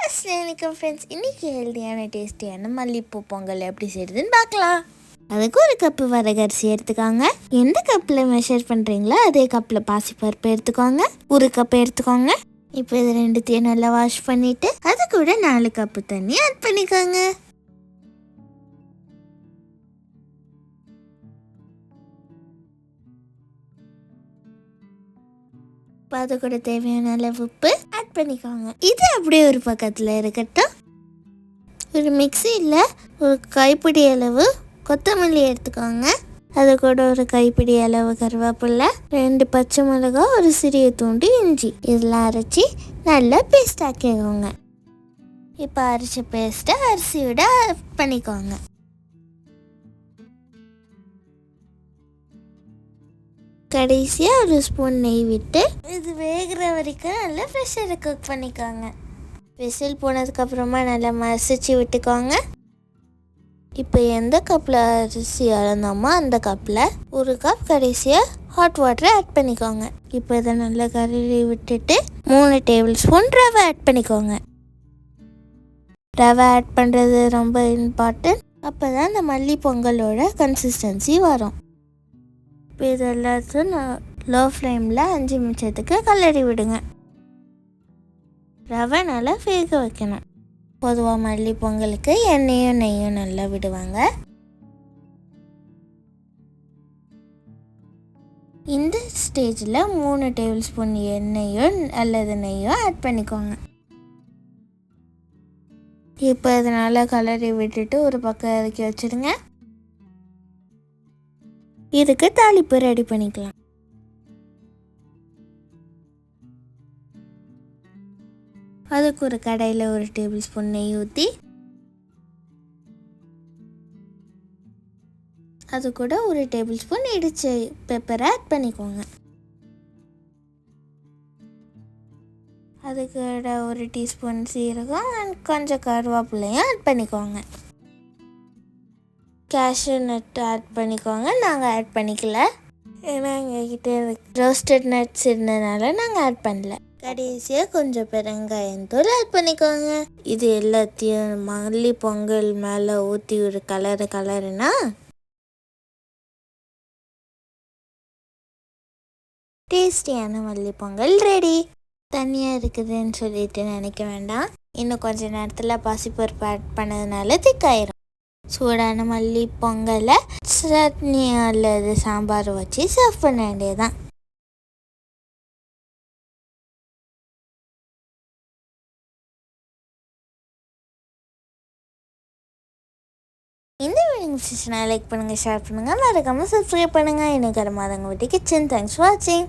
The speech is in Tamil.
அஸ்லாம் ஃப்ரெண்ட்ஸ் இன்றைக்கி ஹெல்த்தியான டேஸ்டியான மல்லிப்பூ பொங்கல் எப்படி செய்யுதுன்னு பார்க்கலாம். அதுக்கு ஒரு கப்பு வரகரிசி எடுத்துக்கோங்க. எந்த கப்பில் மெஷர் பண்ணுறீங்களோ அதே கப்பில் பாசிப்பருப்பு எடுத்துக்கோங்க. ஒரு கப் எடுத்துக்கோங்க. இப்போ இது ரெண்டுத்தையும் நல்லா வாஷ் பண்ணிவிட்டு அது கூட நாலு கப்பு தண்ணி ஆட் பண்ணிக்கோங்க. இப்போ அது கூட தேவையான அளவு உப்பு ஆட் பண்ணிக்கோங்க. இது அப்படியே ஒரு பக்கத்தில் இருக்கட்டும். ஒரு மிக்சியில் ஒரு கைப்பிடி அளவு கொத்தமல்லி எடுத்துக்கோங்க. அது கூட ஒரு கைப்பிடி அளவு கருவேப்பில்லை ரெண்டு பச்சை மிளகா ஒரு சிறிய தூண்டு இஞ்சி. இதெல்லாம் அரைச்சி நல்லா பேஸ்ட் ஆக்கிக்கோங்க. இப்போ அரைச்ச பேஸ்ட்டை அரிசியோட பண்ணிக்கோங்க. கடைசியாக ஒரு ஸ்பூன் நெய் விட்டு இது வேகிற வரைக்கும் நல்லா ப்ரெஷரை குக் பண்ணிக்கோங்க. விசில் போனதுக்கப்புறமா நல்லா மசிச்சு விட்டுக்கோங்க. இப்போ எந்த கப்பில் அரிசி அளந்தோமோ அந்த கப்பில் ஒரு கப் கடைசியாக ஹாட் வாட்டரை ஆட் பண்ணிக்கோங்க. இப்போ இதை நல்லா கருவி விட்டுட்டு மூணு டேபிள் ஸ்பூன் ரவை ஆட் பண்ணிக்கோங்க. ரவை ஆட் பண்ணுறது ரொம்ப இம்பார்ட்டன்ட் அப்போ தான் இந்த மல்லி பொங்கலோட கன்சிஸ்டன்சி வரும். இப்போ இது எல்லாத்தையும் லோ ஃப்ளேமில் அஞ்சு நிமிஷத்துக்கு கலரி விடுங்க. ரவை நல்லா வேக வைக்கணும். பொதுவாக மல்லி பொங்கலுக்கு எண்ணெயும் நெய்யும் நல்லா விடுவாங்க. இந்த ஸ்டேஜில் மூணு டேபிள் ஸ்பூன் எண்ணெயோ அல்லது நெய்யோ ஆட் பண்ணிக்கோங்க. இப்போ இதனால் கலரி விட்டுட்டு ஒரு பக்கம் இறக்கி வச்சுடுங்க. இதுக்கு தாளிப்பு ரெடி பண்ணிக்கலாம். அதுக்கு ஒரு கடையில் ஒரு டேபிள் ஸ்பூன் நெய் ஊற்றி அது கூட ஒரு டேபிள் ஸ்பூன் இடிச்சு பெப்பரை ஆட் பண்ணிக்கோங்க. அதுக்கூட கூட ஒரு டீஸ்பூன் சீரகம் அண்ட் கொஞ்சம் கருவேப்பிலையும் ஆட் பண்ணிக்கோங்க. கேஷ்யூ நட் ஆட் பண்ணிக்கோங்க. நாங்கள் ஆட் பண்ணிக்கல. ஏன்னா எங்ககிட்ட ரோஸ்டட் நட்ஸ் இருந்ததுனால நாங்கள் ஆட் பண்ணல. கடைசியாக கொஞ்சம் பெருங்காயத்தூள் ஆட் பண்ணிக்கோங்க. இது எல்லாத்தையும் மல்லி பொங்கல் மேலே ஊற்றி ஒரு கலரு கலருனா டேஸ்டியான மல்லி பொங்கல் ரெடி தனியாக இருக்குதுன்னு சொல்லிட்டு நினைக்க வேண்டாம். இன்னும் கொஞ்சம் நேரத்தில் பாசிப்பருப்பு ஆட் பண்ணதுனால திக்காயிரும் சூடான மல்லி பொங்கலை சட்னி அல்லது சாம்பார் வச்சு சர்வ் பண்ண வேண்டியதுதான். இந்த வீடியோ பிடிச்சிச்சுன்னா லைக் பண்ணுங்கள் ஷேர் பண்ணுங்கள் மறக்காமல் சப்ஸ்கிரைப் பண்ணுங்கள் எனக்கு மாதங்க வீட்டு கிச்சன் தேங்க்ஸ் ஃபார் வாட்சிங்